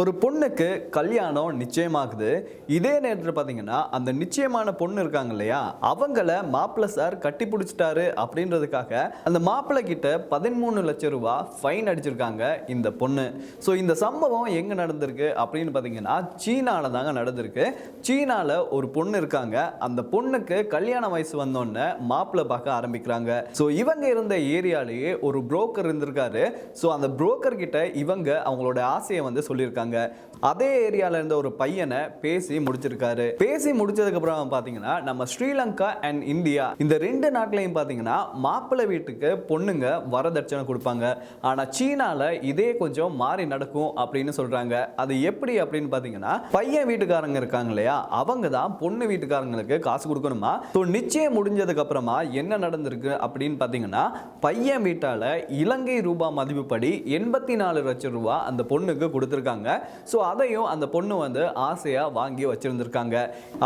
ஒரு பொண்ணுக்கு கல்யாணம் நிச்சயமாகுது. இதே நேரத்தில் பார்த்தீங்கன்னா அந்த நிச்சயமான பொண்ணு இருக்காங்க இல்லையா? அவங்கள மாப்பிள்ளை சார் கட்டி பிடிச்சிட்டாரு அப்படின்றதுக்காக அந்த மாப்பிள்ளை கிட்ட பதிமூணு லட்சம் ரூபா ஃபைன் அடிச்சிருக்காங்க இந்த பொண்ணு. ஸோ இந்த சம்பவம் எங்கே நடந்திருக்கு அப்படின்னு பார்த்தீங்கன்னா சீனாவில் தாங்க நடந்திருக்கு. சீனாவில் ஒரு பொண்ணு இருக்காங்க. அந்த பொண்ணுக்கு கல்யாண வயசு வந்தோடனே மாப்பிள்ளை பார்க்க ஆரம்பிக்கிறாங்க. ஸோ இவங்க இருந்த ஏரியாலேயே ஒரு புரோக்கர் இருந்திருக்காரு. ஸோ அந்த புரோக்கர் கிட்ட இவங்க அவங்களோட ஆசையை வந்து சொல்லியிருக்காங்க. அதே ஏரியால இருந்த ஒரு பையனை பேசி முடிச்சிருக்காரு. பேசி முடிச்சதுக்கு அப்புறம் பாத்தீங்கன்னா நம்ம ஸ்ரீலங்கா அண்ட் இந்தியா இந்த ரெண்டு நாட்டிலையும் பாத்தீங்கன்னா மாப்பிள்ளை வீட்டுக்கு பொண்ணுங்க வரதட்சணை கொடுப்பாங்க. ஆனா சீனால இதே கொஞ்சம் மாறி நடக்கும் அப்படின்னு சொல்றாங்க. அது எப்படி அப்படின்னு பாத்தீங்கன்னா பையன் வீட்டுக்காரங்க இருக்காங்க இல்லையா? அவங்க தான் பொண்ணு வீட்டுக்காரங்களுக்கு காசு கொடுக்கணுமா? ஸோ நிச்சயம் முடிஞ்சதுக்கு அப்புறமா என்ன நடந்திருக்கு அப்படின்னு பாத்தீங்கன்னா பையன் வீட்டால இலங்கை ரூபாய் மதிப்புப்படி எண்பத்தி நாலு லட்சம் ரூபாய் அந்த பொண்ணுக்கு கொடுத்துருக்காங்க. ஸோ அதையும் அந்த பொண்ணு வந்து ஆசையாக வாங்கி வச்சிருந்திருக்காங்க.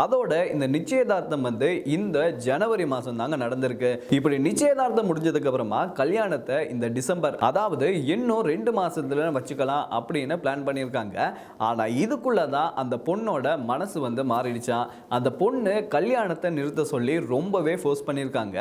அதோட இந்த நிச்சயதார்த்தம் வந்து இந்த ஜனவரி மாதம் தாங்க நடந்திருக்கு. இப்படி நிச்சயதார்த்தம் முடிஞ்சதுக்கு அப்புறமா கல்யாணத்தை இந்த டிசம்பர் அதாவது இன்னும் ரெண்டு மாதத்துல வச்சுக்கலாம் அப்படின்னு பிளான் பண்ணியிருக்காங்க. ஆனால் இதுக்குள்ளே தான் அந்த பொண்ணோட மனசு வந்து மாறிடுச்சான் அந்த பொண்ணு கல்யாணத்தை நிறுத்த சொல்லி ரொம்பவே ஃபோர்ஸ் பண்ணியிருக்காங்க.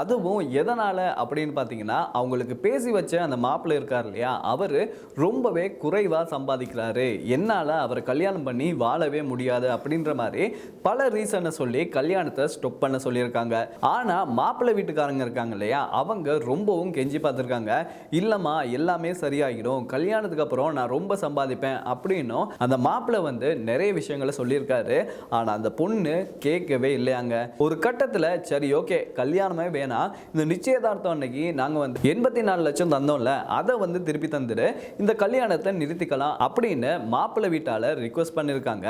அதுவும் எதனால் அப்படின்னு பார்த்தீங்கன்னா அவங்களுக்கு பேசி வச்ச அந்த மாப்பிள்ளை இருக்கார் இல்லையா அவர் ரொம்பவே குறைவாக சம்பாதிக்கிறார். என்னால் அவரை கல்யாணம் பண்ணி வாழவே முடியாது அப்படின்ற மாதிரி பல ரீசனை சொல்லி கல்யாணத்தை ஸ்டொப் பண்ண சொல்லியிருக்காங்க. ஆனால் மாப்பிள்ளை வீட்டுக்காரங்க இருக்காங்க இல்லையா அவங்க ரொம்பவும் கெஞ்சி பார்த்துருக்காங்க. இல்லைம்மா எல்லாமே சரியாகிடும் கல்யாணத்துக்கு அப்புறம் நான் ரொம்ப சம்பாதிப்பேன் அப்படின்னும் அந்த மாப்பிள்ளை வந்து நிறைய விஷயங்களை சொல்லியிருக்காரு. ஆனால் அந்த பொண்ணு கேட்கவே இல்லையாங்க. ஒரு கட்டத்தில் சரி ஓகே கல்யாணமே வேணாம். இந்த நிச்சயதார்த்தம் அன்னைக்கு நாங்கள் வந்து எண்பத்தி நாலு லட்சம் தந்தோம்ல அதை வந்து திருப்பி தந்துடு இந்த கல்யாணத்தை நிறுத்திக்கலாம் அப்படின்னு மாப்பிள்ளை வீட்டால ரிக்வஸ்ட் பண்ணியிருக்காங்க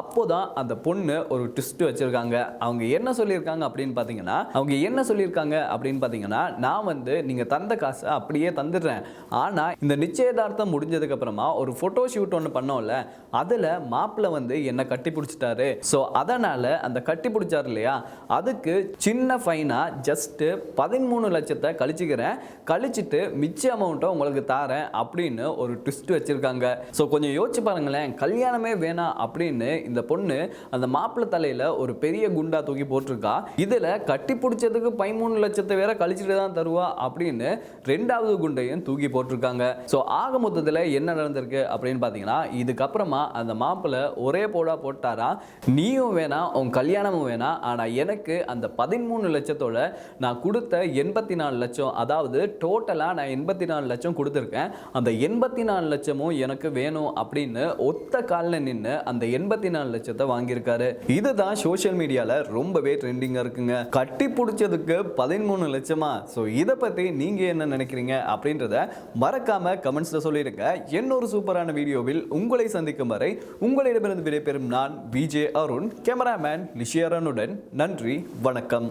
அப்போதான் அந்த பொண்ணு ஒரு ட்விஸ்ட் வச்சிருக்காங்க. அவங்க என்ன சொல்லியிருக்காங்க அப்படின்னு பார்த்தீங்கன்னா அவங்க என்ன சொல்லியிருக்காங்க அப்படின்னு பார்த்தீங்கன்னா நான் வந்து நீங்க தந்த காசை அப்படியே தந்துடுறேன். ஆனா இந்த நிச்சயதார்த்தம் முடிஞ்சதுக்கு அப்புறமா ஒரு ஃபோட்டோ ஷூட் ஒன்று பண்ணோம்ல அதுல மாப்பிள்ளை வந்து என்னை கட்டி பிடிச்சிட்டாரு. ஸோ அதனால அந்த கட்டி பிடிச்சார் இல்லையா? அதுக்கு சின்ன ஃபைனாக ஜஸ்ட் பதிமூணு லட்சத்தை கழிச்சுக்கிறேன். கழிச்சிட்டு மிச்ச அமௌண்ட்டை உங்களுக்கு தாரேன் அப்படின்னு ஒரு ட்விஸ்ட் வச்சிருக்காங்க. ஸோ கொஞ்சம் யோசிச்சு பாருங்களேன் கல்யாணமே வேணாம் அப்படின்னு இந்த பொண்ணு அந்த மாப்பிள்ளை தலையில ஒரு பெரிய குண்டா தூக்கி போட்டிருக்கா. இதுல கட்டி பிடிச்சதுக்கு பதிமூணு லட்சத்தை வேற கழிச்சிட்டு தான் தருவா அப்படின்னு ரெண்டாவது குண்டையும் தூக்கி போட்டிருக்காங்க. ஸோ ஆக மொத்தத்தில் என்ன நடந்திருக்கு அப்படின்னு பார்த்தீங்கன்னா இதுக்கப்புறமா அந்த மாப்பிள்ளை ஒரே போடா போட்டாரா? நீயும் வேணாம் உன் கல்யாணமும் வேணாம் ஆனால் எனக்கு அந்த பதிமூணு லட்சத்தோட நான் கொடுத்த எண்பத்தி நாலு லட்சம் அதாவது டோட்டலாக நான் எண்பத்தி நாலு லட்சம் கொடுத்துருக்கேன். அந்த எண்பத்தி நாலு லட்சமும் எனக்கு வேணும் அப்படின்னு ஒத்த காலில் நின்று அந்த எண்பத்தி நாலு லட்சத்தை வாங்கியிருக்காரு. இதுதான் சோஷியல் மீடியாவில் ரொம்பவே ட்ரெண்டிங்காக இருக்குங்க. கட்டி பிடிச்சதுக்கு பதிமூணு லட்சமா? ஸோ இதை பற்றி நீங்கள் என்ன நினைக்கிறீங்க அப்படின்றத மறக்காம கமெண்ட்ஸில் சொல்லிடுங்க. இன்னொரு சூப்பரான வீடியோவில் உங்களை சந்திக்கும் வரை உங்களிடமிருந்து விடைபெறும் நான் விஜே அருண் கேமராமேன் லிஷியரனுடன் நன்றி வணக்கம்.